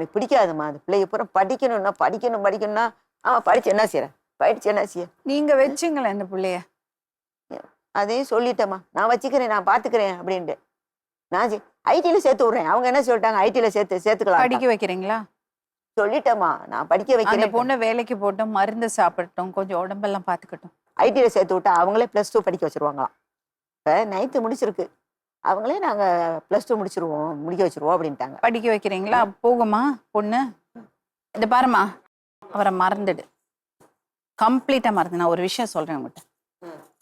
எனக்கு பிடிக்காதும்மா. அந்த பிள்ளைய பூரா படிக்கணும்னா படிக்கணும் படிக்கணும்னா அவன் படிச்சு என்ன செய்யறேன் படிச்சு என்ன செய்ய? நீங்க வச்சுங்களேன் இந்த பிள்ளைய. அதையும் சொல்லிட்டேம்மா. நான் வச்சுக்கிறேன் நான் பாத்துக்கிறேன் அப்படின்ட்டு. நான் ஐடில சேர்த்து விடுறேன். அவங்க என்ன சொல்லிட்டாங்க? ஐடில சேர்த்து சேர்த்துக்கலாம் படிக்க வைக்கிறீங்களா? சொல்லிட்டேம்மா. நான் படிக்க அந்த வைக்கிறேன். பொண்ணை வேலைக்கு போட்டும் மருந்து சாப்பிடட்டும் கொஞ்சம் உடம்பெல்லாம் பாத்துக்கட்டும். ஐடில சேர்த்து விட்டா அவங்களே ப்ளஸ் டூ படிக்க வச்சிருவாங்களாம். இப்போ நைன்த்து முடிச்சிருக்கு. அவங்களே நாங்கள் ப்ளஸ் டூ முடிச்சிருவோம் முடிக்க வச்சிருவோம் அப்படின்ட்டாங்க. படிக்க வைக்கிறீங்களா? போகுமா பொண்ணு? இந்த பாருமா அவரை மறந்துடு. கம்ப்ளீட்டாக மறந்து. நான் ஒரு விஷயம் சொல்கிறேன் உங்கள்கிட்ட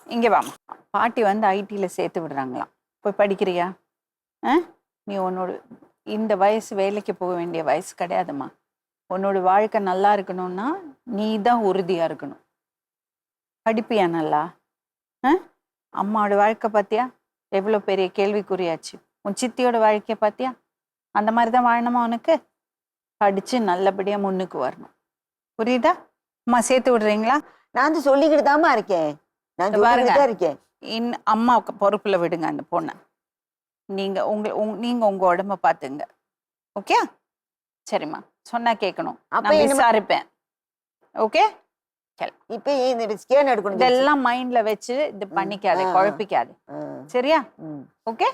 இங்கே வாமா பாட்டி வந்து ஐடியில் சேர்த்து விடுறாங்களாம். போய் படிக்கிறியா? ஆ? நீ உன்னோட இந்த வயசு வேலைக்கு போக வேண்டிய வயசு கிடையாதும்மா. உன்னோட வாழ்க்கை நல்லா இருக்கணும்னா நீ தான் உறுதியாக இருக்கணும். படிப்பியா நல்லா? ஆ? அம்மாவோட வாழ்க்கை பார்த்தியா? எவ்வளோ பெரிய கேள்விக்குறியாச்சு? உன் சித்தியோட வாழ்க்கைய பார்த்தியா அந்த மாதிரி தான் வாழணுமா உனக்கு? படிச்சு நல்லபடியா முன்னுக்கு வரணும். புரியுதா? அம்மா சேர்த்து விடுறீங்களா? நான் வந்து சொல்லிக்கிட்டு தாம்மா இருக்கேன். நான் பாருங்க. இருக்கேன். இன் அம்மாவுக்கு பொறுப்புல விடுங்க அந்த பொண்ணை. நீங்க உங்க உங்க- நீங்க உங்க உடம்ப பாத்துங்க. ஓகே? சரிம்மா. சொன்னா கேட்கணும் நான் விசாரிப்பேன். ஓகே? இப்போ இந்த ஸ்கேன் எடுக்கணும் இதெல்லாம் மைண்ட்ல வச்சு இது பண்ணிக்காத. குழப்பிக்காத. சரியா. ஓகே?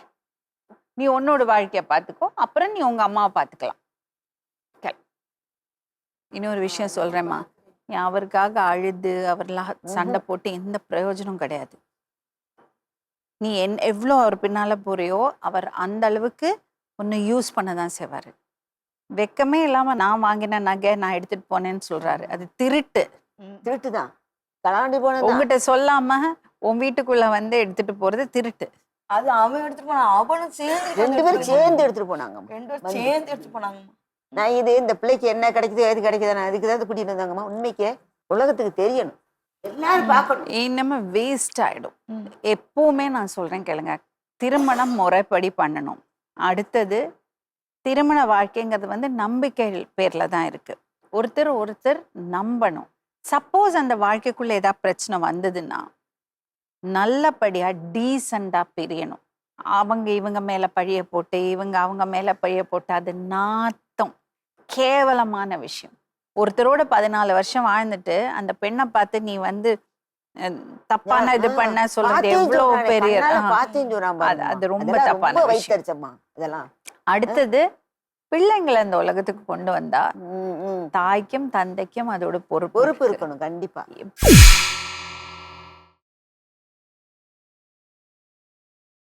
நீ உன்னோட வாழ்க்கைய பார்த்துக்கோ அப்புறம் நீ உங்க அம்மாவை பார்த்துக்கலாம் கிளம்பு. இன்னொரு விஷயம் சொல்றேம்மா. நீ அவருக்காக அழுது அவர்லாம் சண்டை போட்டு எந்த பிரயோஜனம் கிடையாது. நீ என் எவ்வளோ அவர் பின்னால போறியோ அவர் அந்த அளவுக்கு உன்னை யூஸ் பண்ண தான் செய்வாரு. வெக்கமே இல்லாம நான் வாங்கின நகை நான் எடுத்துட்டு போனேன்னு சொல்றாரு. அது திருட்டு. திருட்டு தான் கலாண்டி போனது? உங்ககிட்ட சொல்லாம உன் வீட்டுக்குள்ள வந்து எடுத்துட்டு போறது திருட்டு. அது அவன் எடுத்துட்டு போனான் அவனும் சேர்ந்து ரெண்டு பேரும் சேர்ந்து எடுத்துட்டு போனாங்கம்மா. ரெண்டு பேரும் சேர்ந்து எடுத்துட்டு போனாங்கம்மா. நான் இது இந்த பிள்ளைக்கு என்ன கிடைக்குது எது கிடைக்குது நான் அதுக்கு தான் கூட்டிட்டு வந்தாங்கம்மா. உண்மைக்கு உலகத்துக்கு தெரியணும். எல்லாரும் பார்க்கணும். இன்னமே வேஸ்ட் ஆயிடும். எப்பவுமே நான் சொல்றேன் கேளுங்க. திருமணம் முறைப்படி பண்ணணும். அடுத்தது திருமண வாழ்க்கைங்கிறது வந்து நம்பிக்கை பேர்ல தான் இருக்கு. ஒருத்தர் ஒருத்தர் நம்பணும். சப்போஸ் அந்த வாழ்க்கைக்குள்ள ஏதாவது பிரச்சனை வந்ததுன்னா நல்லபடியா டீசெண்டா பிரியணும். அவங்க இவங்க மேல பழிய போட்டு இவங்க அவங்க மேல பழிய போட்டு அது நாத்தம். கேவலமான விஷயம். ஒருத்தரோட பதினாலு வருஷம் வாழ்ந்துட்டு அந்த பெண்ணை பார்த்து நீ வந்து தப்பான இது பண்ண சொல்றது எவ்வளவு பெரிய அது- ரொம்ப தப்பான விஷயம். அடுத்தது பிள்ளைங்களை இந்த உலகத்துக்கு கொண்டு வந்தா. தாய்க்கும் தந்தைக்கும் அதோட பொறுப்பு பொறுப்பு இருக்கு. இருக்கணும் கண்டிப்பா